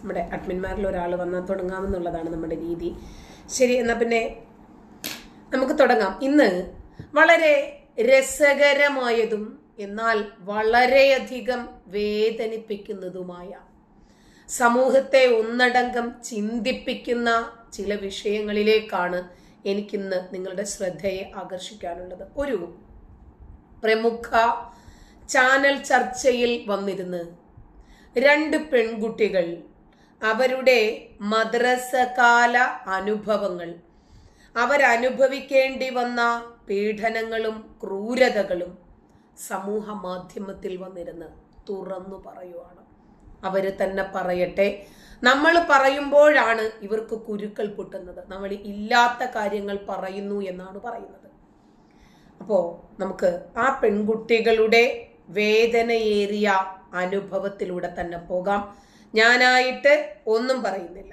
നമ്മുടെ അഡ്മിന്മാരിൽ ഒരാൾ വന്നാൽ തുടങ്ങാമെന്നുള്ളതാണ് നമ്മുടെ രീതി. ശരി എന്നാൽ പിന്നെ നമുക്ക് തുടങ്ങാം. ഇന്ന് വളരെ രസകരമായതും എന്നാൽ വളരെയധികം വേദനിപ്പിക്കുന്നതുമായ സമൂഹത്തെ ഒന്നടങ്കം ചിന്തിപ്പിക്കുന്ന ചില വിഷയങ്ങളിലേക്കാണ് എനിക്കിന്ന് നിങ്ങളുടെ ശ്രദ്ധയെ ആകർഷിക്കാനുള്ളത്. ഒരു പ്രമുഖ ചാനൽ ചർച്ചയിൽ വന്നിരുന്ന് രണ്ട് പെൺകുട്ടികൾ അവരുടെ മദ്രസകാല അനുഭവങ്ങൾ. അവരനുഭവിക്കേണ്ടി വന്ന പീഡനങ്ങളും ക്രൂരതകളും സമൂഹ മാധ്യമത്തിൽ വന്നിരുന്ന് തുറന്നു പറയുവാണ്. അവർ തന്നെ പറയട്ടെ. നമ്മൾ പറയുമ്പോഴാണ് ഇവർക്ക് കുരുക്കൾ പൊട്ടുന്നത്. നമ്മൾ ഇല്ലാത്ത കാര്യങ്ങൾ പറയുന്നു എന്നാണ് പറയുന്നത്. അപ്പോൾ നമുക്ക് ആ പെൺകുട്ടികളുടെ വേദനയേറിയ അനുഭവത്തിലൂടെ തന്നെ പോകാം. ഞാനായിട്ട് ഒന്നും പറയുന്നില്ല.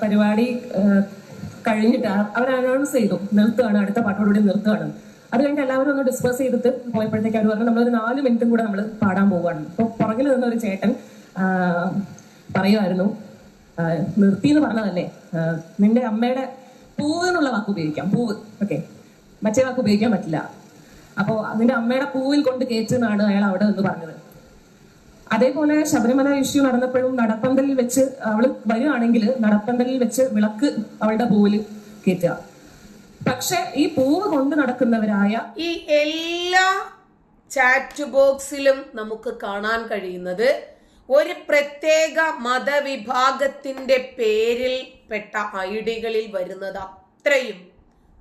പരിപാടി കഴിഞ്ഞിട്ട് അവർ അനൗൺസ് ചെയ്തു. നിർത്തുകയാണ് അടുത്ത പാട്ടോടുകൂടി നിർത്തുകയാണ്. അത് കഴിഞ്ഞിട്ട് എല്ലാവരും ഒന്ന് ഡിസ്കസ് ചെയ്തിട്ട് പോയപ്പോഴത്തേക്ക് അവർ പറഞ്ഞു നമ്മളൊരു നാല് മിനിറ്റും കൂടെ നമ്മൾ പാടാൻ പോവുകയാണ്. അപ്പോൾ പുറകിൽ നിന്ന ഒരു ചേട്ടൻ പറയുമായിരുന്നു നിർത്തി എന്ന് പറഞ്ഞതല്ലേ? നിന്റെ അമ്മയുടെ പൂവെന്നുള്ള വാക്ക് ഉപയോഗിക്കാം. പൂവ്. ഓക്കെ മറ്റേ വാക്ക് ഉപയോഗിക്കാൻ പറ്റില്ല. അപ്പോൾ നിന്റെ അമ്മയുടെ പൂവിൽ കൊണ്ട് കയറ്റുന്നതാണ് അയാൾ അവിടെ നിന്ന് പറഞ്ഞത്. അതേപോലെ ശബരിമല ഇഷ്യൂ നടന്നപ്പോഴും നടപ്പന്തലിൽ വെച്ച് അവൾ വരികയാണെങ്കിൽ നടപ്പന്തലിൽ വെച്ച് വിളക്ക് അവളുടെ പൂവിൽ കയറ്റുക പക്ഷെ ഈ പൂവ് കൊണ്ട് നടക്കുന്നവരായ ഈ എല്ലാ ചാറ്റ് ബോക്സിലും നമുക്ക് കാണാൻ കഴിയുന്നത് ഒരു പ്രത്യേക മതവിഭാഗത്തിന്റെ പേരിൽ പെട്ട ഐഡികളിൽ വരുന്നത് അത്രയും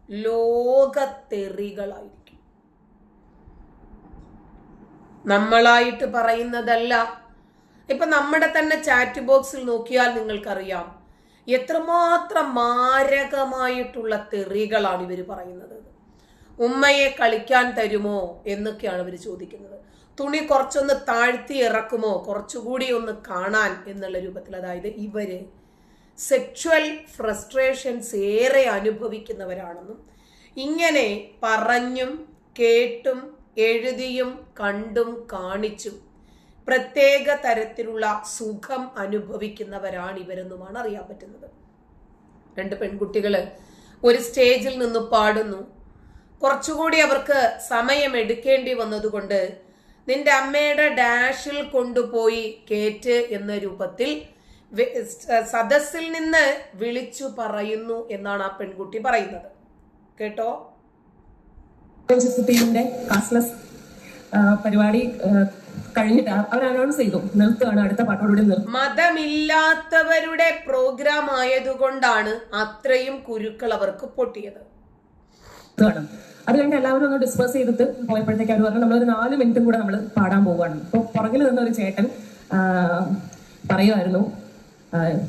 ലോകത്തെറികളായിരിക്കും. നമ്മളായിട്ട് പറയുന്നതല്ല. ഇപ്പൊ നമ്മുടെ തന്നെ ചാറ്റ് ബോക്സിൽ നോക്കിയാൽ നിങ്ങൾക്കറിയാം. എത്രമാത്രം മാരകമായിട്ടുള്ള തെറികളാണ് ഇവർ പറയുന്നത്. ഉമ്മയെ കളിക്കാൻ തരുമോ എന്നൊക്കെയാണ് ഇവർ ചോദിക്കുന്നത്. തുണി കുറച്ചൊന്ന് താഴ്ത്തി ഇറക്കുമോ? കുറച്ചുകൂടി ഒന്ന് കാണാൻ എന്നുള്ള രൂപത്തിൽ. അതായത് ഇവർ സെക്ഷുവൽ ഫ്രസ്ട്രേഷൻസ് ഏറെ അനുഭവിക്കുന്നവരാണെന്നും ഇങ്ങനെ പറഞ്ഞും കേട്ടും എഴുതിയും കണ്ടും കാണിച്ചും പ്രത്യേക തരത്തിലുള്ള സുഖം അനുഭവിക്കുന്നവരാണ് ഇവരെന്നുമാണ് അറിയാൻ പറ്റുന്നത്. രണ്ട് പെൺകുട്ടികൾ ഒരു സ്റ്റേജിൽ നിന്ന് പാടുന്നു. കുറച്ചുകൂടി അവർക്ക് സമയം എടുക്കേണ്ടി വന്നതുകൊണ്ട് നിന്റെ അമ്മയുടെ ഡാഷിൽ കൊണ്ടുപോയി കേറ്റ് എന്ന രൂപത്തിൽ സദസ്സിൽ നിന്ന് വിളിച്ചു പറയുന്നു എന്നാണ് ആ പെൺകുട്ടി പറയുന്നത്. കേട്ടോ? രഞ്ജിത്ത് ക്ലാസ്ലെസ് കാസ്ലെസ് പരിപാടി കഴിഞ്ഞിട്ട് അവർ അനൗൺസ് ചെയ്തു. നിർത്തുകയാണ് അടുത്ത പാട്ടോടുകൂടി നിർത്തും മതമില്ലാത്തവരുടെ പ്രോഗ്രാം ആയതുകൊണ്ടാണ് അത്രയും കുരുക്കൾ അവർക്ക് പൊട്ടിയത്. അത് കഴിഞ്ഞ് എല്ലാവരും ഒന്ന് ഡിസ്കസ് ചെയ്തിട്ട് പോയപ്പോഴത്തേക്ക് അവർ പറഞ്ഞു നമ്മളൊരു നാല് മിനിറ്റും കൂടെ നമ്മൾ പാടാൻ പോവുകയാണ്. അപ്പോൾ പുറകിൽ നിന്ന ഒരു ചേട്ടൻ പറയുമായിരുന്നു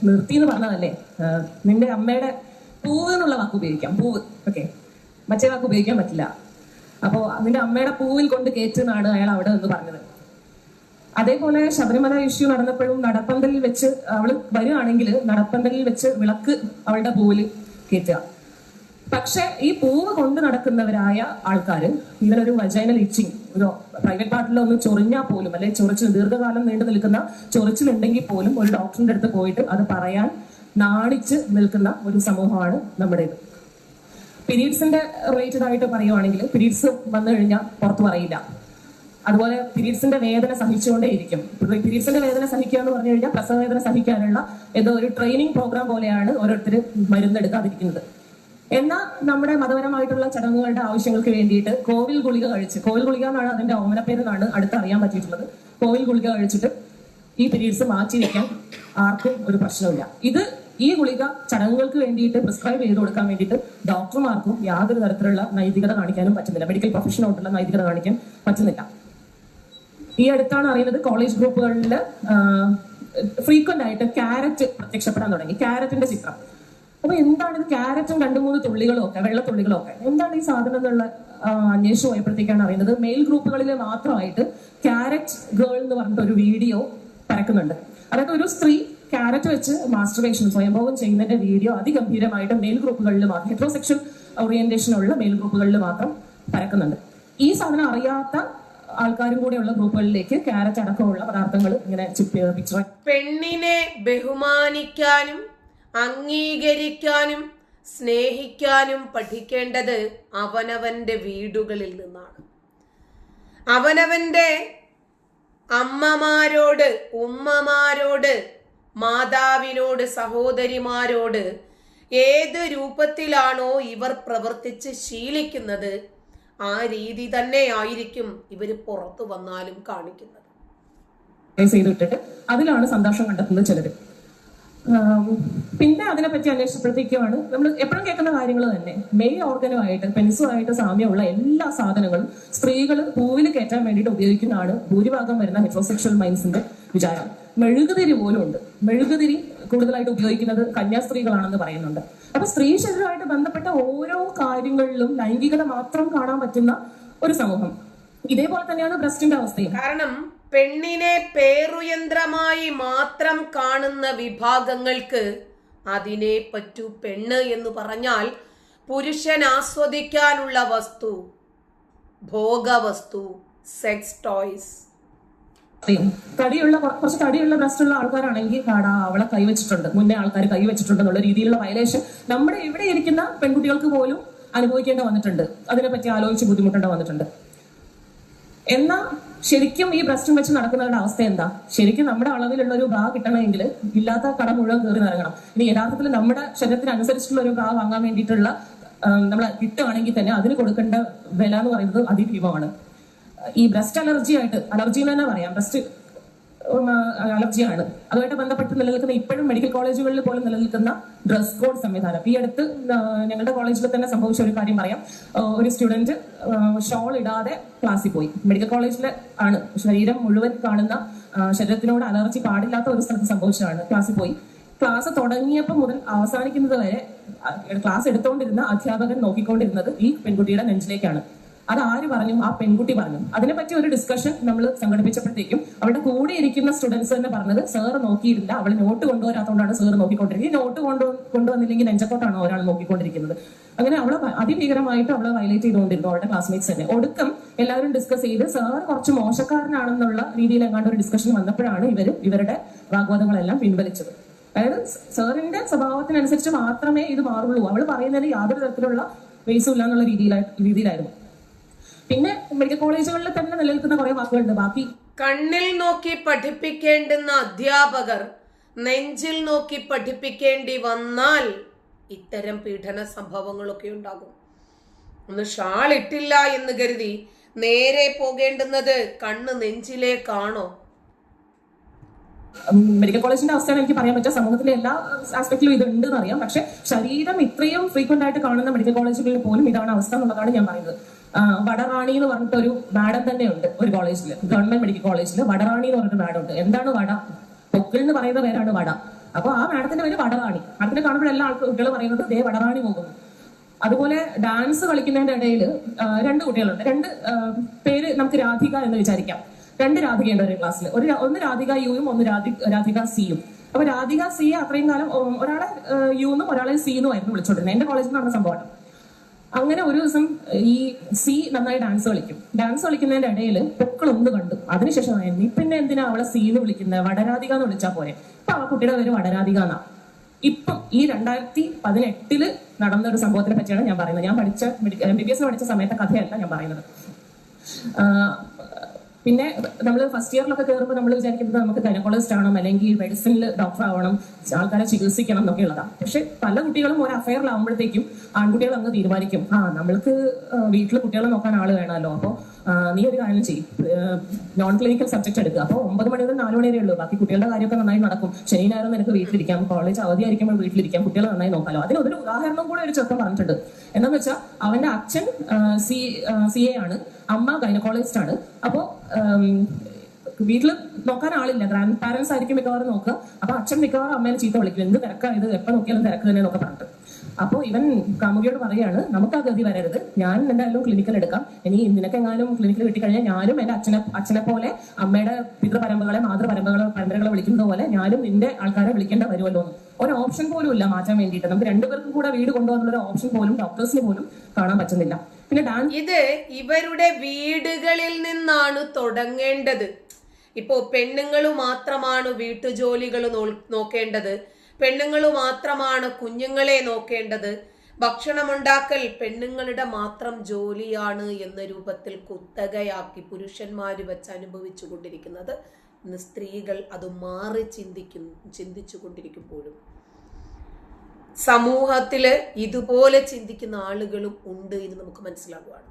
നിർത്തി എന്ന് പറഞ്ഞതല്ലേ? നിന്റെ അമ്മയുടെ പൂവ് എന്നുള്ള വാക്ക് ഉപയോഗിക്കാം. പൂവ്. ഓക്കെ മറ്റേ വാക്ക് ഉപയോഗിക്കാൻ പറ്റില്ല. അപ്പോൾ നിന്റെ അമ്മയുടെ പൂവിൽ കൊണ്ട് കയറ്റുന്നാണ് അയാൾ അവിടെ നിന്ന് പറഞ്ഞത്. അതേപോലെ ശബരിമല ഇഷ്യൂ നടന്നപ്പോഴും നടപ്പന്തലിൽ വെച്ച് അവൾ വരികയാണെങ്കിൽ നടപ്പന്തലിൽ വെച്ച് വിളക്ക് അവളുടെ പൂവിൽ കയറ്റുക പക്ഷെ ഈ പൂവ് കൊണ്ട് നടക്കുന്നവരായ ആൾക്കാർ ഇതിനൊരു വജൈനൽ ഇച്ചിങ് ഒരു പ്രൈവറ്റ് പാർട്ടിൽ ഒന്ന് ചൊറിഞ്ഞാൽ പോലും അല്ലെ ചൊറിച്ചിൽ ദീർഘകാലം നീണ്ടു നിൽക്കുന്ന ചൊറിച്ചിലുണ്ടെങ്കിൽ പോലും ഒരു ഡോക്ടറിന്റെ അടുത്ത് പോയിട്ട് അത് പറയാൻ നാണിച്ച് നിൽക്കുന്ന ഒരു സമൂഹമാണ് നമ്മുടേത്. പീരീഡ്സിന്റെ റിലേറ്റഡ് ആയിട്ട് പറയുവാണെങ്കിൽ പീരീഡ്സ് വന്നു കഴിഞ്ഞാൽ പുറത്ത് പറയില്ല. അതുപോലെ പീരീഡ്സിന്റെ വേദന സഹിച്ചുകൊണ്ടേയിരിക്കും. പീരീഡ്സിന്റെ വേദന സഹിക്കുക എന്ന് പറഞ്ഞു കഴിഞ്ഞാൽ പ്രസവ വേദന സഹിക്കാനുള്ള ഏതോ ഒരു ട്രെയിനിങ് പ്രോഗ്രാം പോലെയാണ് ഓരോരുത്തർ മരുന്നെടുക്കാതിരിക്കുന്നത് എന്നാൽ നമ്മുടെ മതപരമായിട്ടുള്ള ചടങ്ങുകളുടെ ആവശ്യങ്ങൾക്ക് വേണ്ടിയിട്ട് കോവിൽ ഗുളിക കഴിച്ച് കോവിൽ ഗുളിക എന്നാണ് അതിന്റെ ഓമനപ്പേരെന്നാണ് അടുത്ത് അറിയാൻ പറ്റിയിട്ടുള്ളത്. കോവിൽ ഗുളിക കഴിച്ചിട്ട് ഈ പീരീഡ്സ് മാറ്റി വെക്കാൻ ആർക്കും ഒരു പ്രശ്നമില്ല ഇത് ഈ ഗുളിക ചടങ്ങുകൾക്ക് വേണ്ടിയിട്ട് പ്രിസ്ക്രൈബ് ചെയ്ത് കൊടുക്കാൻ വേണ്ടിയിട്ട് ഡോക്ടർമാർക്കും യാതൊരു തരത്തിലുള്ള നൈതികത കാണിക്കാനും പറ്റുന്നില്ല. മെഡിക്കൽ പ്രൊഫഷനോട്ടുള്ള നൈതികത കാണിക്കാൻ പറ്റുന്നില്ല. ഈ അടുത്താണ് അറിയുന്നത് കോളേജ് ഗ്രൂപ്പുകളിൽ ഫ്രീക്വന്റ് ആയിട്ട് ക്യാരറ്റ് പ്രത്യക്ഷപ്പെടാൻ തുടങ്ങി. ക്യാരറ്റിന്റെ ചിത്രം. അപ്പൊ എന്താണ് ഇത്? ക്യാരറ്റും രണ്ടു മൂന്ന് തുള്ളികളും ഒക്കെ വെള്ളത്തുള്ളികളും ഒക്കെ. എന്താണ് ഈ സാധനം എന്നുള്ള അന്വേഷിച്ചു പോയപ്പോഴത്തേക്കാണ് അറിയുന്നത്. മെയിൽ ഗ്രൂപ്പുകളിൽ മാത്രമായിട്ട് ക്യാരറ്റ് ഗേൾ എന്ന് പറഞ്ഞിട്ട് ഒരു വീഡിയോ പരക്കുന്നുണ്ട്. അതായത് ഒരു സ്ത്രീ ക്യാരറ്റ് വെച്ച് മാസ്റ്റർവേഷൻ സ്വയംഭോഗം ചെയ്യുന്നതിന്റെ വീഡിയോ അതിഗംഭീരമായിട്ട് മെയിൽ ഗ്രൂപ്പുകളിൽ മാത്രം ഹെട്രോസെക്ഷൽ ഓറിയന്റേഷൻ ഉള്ള മെയിൽ ഗ്രൂപ്പുകളിൽ മാത്രം പരക്കുന്നുണ്ട്. ഈ സാധനം അറിയാത്ത ആൾക്കാരും കൂടെയുള്ള ഗ്രൂപ്പുകളിലേക്ക് ക്യാരറ്റ് അടക്കമുള്ള പദാർത്ഥങ്ങൾ ഇങ്ങനെ പിക്ചർ പെണ്ണിനെ ബഹുമാനിക്കാനും അംഗീകരിക്കാനും സ്നേഹിക്കാനും പഠിക്കേണ്ടത് അവനവന്റെ വീടുകളിൽ നിന്നാണ്. അവനവന്റെ അമ്മമാരോട് ഉമ്മമാരോട് മാതാവിനോട് സഹോദരിമാരോട് ഏത് രൂപത്തിലാണോ ഇവർ പ്രവർത്തിച്ച് ശീലിക്കുന്നത് ആ രീതി തന്നെ ആയിരിക്കും ഇവർ പുറത്തു വന്നാലും കാണിക്കുന്നത്. അതിലാണ് സന്തോഷം കണ്ടെത്തുന്നത് ചിലര്. പിന്നെ അതിനെപ്പറ്റി അന്വേഷിച്ചപ്പോഴത്തേക്കുമാണ് നമ്മൾ എപ്പോഴും കേൾക്കുന്ന കാര്യങ്ങൾ തന്നെ. മെയ് ഓർഗനുമായിട്ട് പെൻസുമായിട്ട് സാമ്യമുള്ള എല്ലാ സാധനങ്ങളും സ്ത്രീകൾ പൂവിൽ കയറ്റാൻ വേണ്ടിയിട്ട് ഉപയോഗിക്കുന്നതാണ് ഭൂരിഭാഗം വരുന്ന ഹെറ്ററോസെക്ഷൽ മൈൻസിന്റെ വിചാരം. മെഴുകുതിരി പോലും ഉണ്ട്. മെഴുകുതിരി കൂടുതലായിട്ട് ഉപയോഗിക്കുന്നത് കന്യാസ്ത്രീകളാണെന്ന് പറയുന്നുണ്ട്. അപ്പൊ സ്ത്രീ ശരീരമായിട്ട് ബന്ധപ്പെട്ട ഓരോ കാര്യങ്ങളിലും ലൈംഗികത മാത്രം കാണാൻ പറ്റുന്ന ഒരു സമൂഹം. ഇതേപോലെ തന്നെയാണ് ബ്രസ്റ്റിന്റെ അവസ്ഥയും. കാരണം പെണ്ണിനെ പേറുയന്ത്രമായി മാത്രം കാണുന്ന വിഭാഗങ്ങൾക്ക് അതിനെ പറ്റൂ പെണ്ണ് എന്ന് പറഞ്ഞാൽ പുരുഷൻ ആസ്വദിക്കാനുള്ള വസ്തു ഭോഗവസ്തു സെക്സ് ടോയ്സ് അറിയും. തടിയുള്ള കുറച്ച് തടിയുള്ള ബ്രസ്റ്റ് ഉള്ള ആൾക്കാരാണെങ്കിൽ കാടാ അവളെ കൈവച്ചിട്ടുണ്ട് മുന്നേ ആൾക്കാർ കൈവച്ചിട്ടുണ്ട് എന്നുള്ള രീതിയിലുള്ള വയലേഷൻ നമ്മുടെ ഇവിടെ ഇരിക്കുന്ന പെൺകുട്ടികൾക്ക് പോലും അനുഭവിക്കേണ്ട വന്നിട്ടുണ്ട്. അതിനെപ്പറ്റി ആലോചിച്ച് ബുദ്ധിമുട്ടേണ്ട വന്നിട്ടുണ്ട്. എന്നാ ശരിക്കും ഈ ബ്രസ്റ്റും വെച്ച് നടക്കുന്നവരുടെ അവസ്ഥ എന്താ? ശരിക്കും നമ്മുടെ അളവിലുള്ള ഒരു ബ്രാ കിട്ടണമെങ്കിൽ ഇല്ലാത്ത കട മുഴുവൻ കയറി നിറങ്ങണം ഇനി യഥാർത്ഥത്തിൽ നമ്മുടെ ശരീരത്തിനനുസരിച്ചുള്ള ഒരു ഭാഗം വാങ്ങാൻ വേണ്ടിയിട്ടുള്ള നമ്മൾ കിട്ടുകയാണെങ്കിൽ തന്നെ അതിന് കൊടുക്കേണ്ട വില എന്ന് പറയുന്നത് അതിഭീമമാണ് ഈ ബ്രസ്റ്റ് അലർജി ആയിട്ട് അലർജി എന്ന് തന്നെ പറയാം ബ്രസ്റ്റ് അലർജിയാണ്. അതുമായിട്ട് ബന്ധപ്പെട്ട് നിലനിൽക്കുന്ന ഇപ്പോഴും മെഡിക്കൽ കോളേജുകളിൽ പോലും നിലനിൽക്കുന്ന ഡ്രസ് കോഡ് സംവിധാനം. ഈ അടുത്ത് ഞങ്ങളുടെ കോളേജിൽ തന്നെ സംഭവിച്ച ഒരു കാര്യം പറയാം. ഒരു സ്റ്റുഡന്റ് ഷോൾ ഇടാതെ ക്ലാസ്സിൽ പോയി. മെഡിക്കൽ കോളേജിൽ ആണ്. ശരീരം മുഴുവൻ കാണുന്ന ശരീരത്തിനോട് അലർജി പാടില്ലാത്ത ഒരു സ്ഥലത്ത് സംഭവിച്ചതാണ് ക്ലാസ്സിൽ പോയി. ക്ലാസ് തുടങ്ങിയപ്പോൾ മുതൽ അവസാനിക്കുന്നത് വരെ ക്ലാസ് എടുത്തുകൊണ്ടിരുന്ന അധ്യാപകൻ നോക്കിക്കൊണ്ടിരുന്നത് ഈ പെൺകുട്ടിയുടെ നെഞ്ചിലേക്കാണ്. അത് ആര് പറഞ്ഞു ആ പെൺകുട്ടി പറഞ്ഞു. അതിനെപ്പറ്റി ഒരു ഡിസ്കഷൻ നമ്മൾ സംഘടിപ്പിച്ചപ്പോഴത്തേക്കും അവിടെ കൂടെ ഇരിക്കുന്ന സ്റ്റുഡൻസ് തന്നെ പറഞ്ഞത് സാർ നോക്കിയില്ല അവൾ നോട്ട് കൊണ്ടുവരാത്തതുകൊണ്ടാണ് സാർ നോക്കിക്കൊണ്ടിരിക്കുന്നത്. ഈ നോട്ട് കൊണ്ടു കൊണ്ടുവന്നില്ലെങ്കിൽ നെഞ്ചക്കോട്ടാണ് ഒരാൾ നോക്കിക്കൊണ്ടിരിക്കുന്നത്? അങ്ങനെ അവളെ അതിഭീകരമായിട്ട് അവളെ വയലേറ്റ് ചെയ്തുകൊണ്ടിരുന്നു അവളുടെ ക്ലാസ്മേറ്റ്സ് തന്നെ. ഒടുക്കം എല്ലാവരും ഡിസ്കസ് ചെയ്ത് സാർ കുറച്ച് മോശക്കാരനാണെന്നുള്ള രീതിയിൽ എങ്ങാണ്ട് ഒരു ഡിസ്കഷൻ വന്നപ്പോഴാണ് ഇവർ ഇവരുടെ വാഗ്വാദങ്ങളെല്ലാം പിൻവലിച്ചത്. അതായത് സാറിന്റെ സ്വഭാവത്തിനനുസരിച്ച് മാത്രമേ ഇത് മാറുള്ളൂ. അവൾ പറയുന്നതിന് യാതൊരു തരത്തിലുള്ള ബേസും ഇല്ല എന്നുള്ള രീതിയിലായി രീതിയിലായിരുന്നു. പിന്നെ മെഡിക്കൽ കോളേജുകളിൽ തന്നെ നിലനിൽക്കുന്ന കുറെ വാക്കുകളുണ്ട്. ബാക്കി കണ്ണിൽ നോക്കി പഠിപ്പിക്കേണ്ടുന്ന അധ്യാപകർ നെഞ്ചിൽ നോക്കി പഠിപ്പിക്കേണ്ടി വന്നാൽ ഇത്തരം പീഡന സംഭവങ്ങളൊക്കെ ഉണ്ടാകും. ഒന്ന് ഷാൾ ഇട്ടില്ല എന്ന് കരുതി നേരെ പോകേണ്ടുന്നത് കണ്ണ് നെഞ്ചിലേക്കാണോ? മെഡിക്കൽ കോളേജിന്റെ അവസ്ഥയാണ് എനിക്ക് പറയാൻ പറ്റുക. സമൂഹത്തിലെ എല്ലാ ആസ്പെക്റ്റിലും ഇത് ഉണ്ടെന്ന് അറിയാം. പക്ഷെ ശരീരം ഇത്രയും ഫ്രീക്വന്റ് ആയിട്ട് കാണുന്ന മെഡിക്കൽ കോളേജുകളിൽ പോലും ഇതാണ് അവസ്ഥ എന്നുള്ളതാണ് ഞാൻ പറയുന്നത്. വടറാണി എന്ന് പറഞ്ഞിട്ട് ഒരു മാഡം തന്നെ ഉണ്ട് ഒരു കോളേജിൽ ഗവൺമെന്റ് മെഡിക്കൽ കോളേജിൽ വടറാണി എന്ന് പറഞ്ഞിട്ട് മാഡം ഉണ്ട്. എന്താണ് വട? പൊക്കിൾ എന്ന് പറയുന്ന പേരാണ് വട. അപ്പൊ ആ മാഡത്തിന്റെ പേര് വടറാണി. മാഡത്തിനെ കാണുമ്പോൾ എല്ലാ കുട്ടികൾ പറയുന്നത് ദേ വടറാണി പോകുന്നു. അതുപോലെ ഡാൻസ് കളിക്കുന്നതിന്റെ ഇടയിൽ രണ്ട് കുട്ടികളുണ്ട്. രണ്ട് പേര് നമുക്ക് രാധിക എന്ന് വിചാരിക്കാം. രണ്ട് രാധികയുണ്ട് ഒരു ക്ലാസ്സിൽ ഒരു ഒന്ന് രാധിക യുവും ഒന്ന് രാധി- രാധിക സിയും അപ്പൊ രാധിക സി അത്രയും കാലം ഒരാളെ യു എന്നും ഒരാളെ സി എന്നും ആയിരുന്നു വിളിച്ചോണ്ടിരുന്നത്. എന്റെ കോളേജിൽ നടന്ന സംഭവമാണ്. അങ്ങനെ ഒരു ദിവസം ഈ സി നന്നായി ഡാൻസ് കളിക്കും. ഡാൻസ് കളിക്കുന്നതിന്റെ ഇടയിൽ പൊക്കളൊന്ന് കണ്ടു. അതിനുശേഷം നീ പിന്നെ എന്തിനാ അവളെ സി എന്ന് വിളിക്കുന്നത് വടരാധിക എന്ന് വിളിച്ചാൽ പോരെ. ഇപ്പൊ ആ കുട്ടിയുടെ പേര് വടരാധിക എന്നാ. ഇപ്പം ഈ രണ്ടായിരത്തി പതിനെട്ടിൽ നടന്ന ഒരു സംഭവത്തിനെ പറ്റിയാണ് ഞാൻ പറയുന്നത്. ഞാൻ പഠിച്ച എം ബി ബി എസ് പഠിച്ച സമയത്തെ കഥയല്ല ഞാൻ പറയുന്നത്. പിന്നെ നമ്മൾ ഫസ്റ്റ് ഇയറിലൊക്കെ കയറുമ്പോൾ നമ്മൾ വിചാരിക്കുന്നത് നമുക്ക് ഗൈനക്കോളജിസ്റ്റ് ആവണം അല്ലെങ്കിൽ മെഡിസിനിൽ ഡോക്ടർ ആവണം ആൾക്കാരെ ചികിത്സിക്കണം എന്നൊക്കെ ഉള്ളതാണ് പക്ഷെ പല കുട്ടികളും ഒരു അഫയറിലാവുമ്പോഴത്തേക്കും ആൺകുട്ടികൾ അങ്ങ് തീരുമാനിക്കും. ആ നമ്മൾക്ക് വീട്ടിൽ കുട്ടികളെ നോക്കാൻ ആൾ വേണമല്ലോ. അപ്പോൾ നീ ഒരു കാര്യം ചെയ്യും. നോൺ ക്ലിനിക്കൽ സബ്ജക്ട് എടുക്കുക അപ്പോൾ ഒമ്പത് മണി മുതൽ നാല് മണി വരെ ഉള്ളൂ. ബാക്കി കുട്ടികളുടെ കാര്യമൊക്കെ നന്നായി നടക്കും. ശനി ഞായറും നിനക്ക് വീട്ടിലിരിക്കാം. കോളേജ് അവധിയായിരിക്കുമ്പോൾ വീട്ടിലിരിക്കാം. കുട്ടികളെ നന്നായി നോക്കാലോ. അതിന് ഒരു ഉദാഹരണം കൂടെ ഒരു ചെറുപ്പം പറഞ്ഞിട്ടുണ്ട്. എന്താണെന്ന് വെച്ചാൽ അവന്റെ അച്ഛൻ സി സി എ ആണ്. അമ്മ ഗൈനക്കോളജിസ്റ്റ് ആണ്. അപ്പോൾ വീട്ടിൽ നോക്കാൻ ആളില്ല. ഗ്രാൻഡ് പാരന്റ്സ് ആയിരിക്കും മിക്കവാറും നോക്കുക. അപ്പൊ അച്ഛൻ മിക്കവാറും അമ്മേനെ ചീത്ത വിളിക്കും. എന്ത് തിരക്കാ ഇത്? എപ്പോൾ നോക്കിയാലും തിരക്ക് തന്നെ എന്നൊക്കെ പറഞ്ഞിട്ട്. അപ്പോൾ ഇവൻ കാമുകിയോട് പറയാണ് നമുക്ക് ആ ഗതി വരരുത്. ഞാൻ എന്തായാലും ക്ലിനിക്കൽ എടുക്കാം. ഇനി നിനക്കെങ്ങാനും ക്ലിനിക്കൽ കിട്ടിക്കഴിഞ്ഞാൽ ഞാനും എന്റെ അച്ഛനെ അച്ഛനെ പോലെ അമ്മയുടെ പിതൃപരമ്പകളെ മാതൃപരമ്പകളെ പരമ്പരകളെ വിളിക്കുന്നത് പോലെ ഞാനും നിന്റെ ആൾക്കാരെ വിളിക്കേണ്ട വരുമല്ലോ എന്ന്. ഒരു ഓപ്ഷൻ പോലും ഇല്ല മാറ്റാൻ വേണ്ടിയിട്ട്. നമുക്ക് രണ്ടുപേർക്കും കൂടെ വീട് കൊണ്ടുപോകാനുള്ള ഒരു ഓപ്ഷൻ പോലും ഡോക്ടേഴ്സിന് പോലും കാണാൻ പറ്റുന്നില്ല. പിന്നെ ഡാൻസ് ഇത് ഇവരുടെ വീടുകളിൽ നിന്നാണ് തുടങ്ങേണ്ടത്. ഇപ്പോ പെണ്ണുങ്ങൾ മാത്രമാണ് വീട്ടുജോലികൾ നോക്കേണ്ടത്. പെണ്ണുങ്ങൾ മാത്രമാണ് കുഞ്ഞുങ്ങളെ നോക്കേണ്ടത്. ഭക്ഷണമുണ്ടാക്കൽ പെണ്ണുങ്ങളുടെ മാത്രം ജോലിയാണ് എന്ന രൂപത്തിൽ കുത്തകയാക്കി പുരുഷന്മാർ വെച്ച് അനുഭവിച്ചു കൊണ്ടിരിക്കുന്നത് ഇന്ന് സ്ത്രീകൾ അത് മാറി ചിന്തിക്കും ചിന്തിച്ചു കൊണ്ടിരിക്കുമ്പോഴും സമൂഹത്തിൽ ഇതുപോലെ ചിന്തിക്കുന്ന ആളുകളും ഉണ്ട് എന്ന് നമുക്ക് മനസ്സിലാകുവാണ്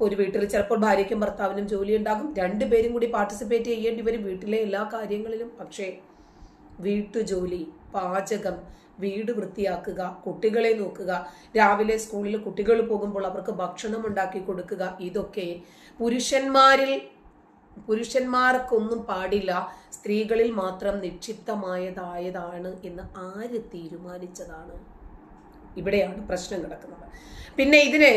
ഒരു വീട്ടിൽ ചിലപ്പോൾ ഭാര്യയ്ക്കും ഭർത്താവിനും ജോലി ഉണ്ടാകും. രണ്ടുപേരും കൂടി പാർട്ടിസിപ്പേറ്റ് ചെയ്യേണ്ടി വരും വീട്ടിലെ എല്ലാ കാര്യങ്ങളിലും. പക്ഷേ വീട്ടുജോലി പാചകം വീട് വൃത്തിയാക്കുക കുട്ടികളെ നോക്കുക രാവിലെ സ്കൂളിൽ കുട്ടികൾ പോകുമ്പോൾ അവർക്ക് ഭക്ഷണം ഉണ്ടാക്കി കൊടുക്കുക ഇതൊക്കെ പുരുഷന്മാരിൽ പുരുഷന്മാർക്കൊന്നും പാടില്ല. സ്ത്രീകളിൽ മാത്രം നിക്ഷിപ്തമായതായതാണ് എന്ന് ആര് തീരുമാനിച്ചതാണ്? ഇവിടെയാണ് പ്രശ്നം കിടക്കുന്നത്. പിന്നെ ഇതിന്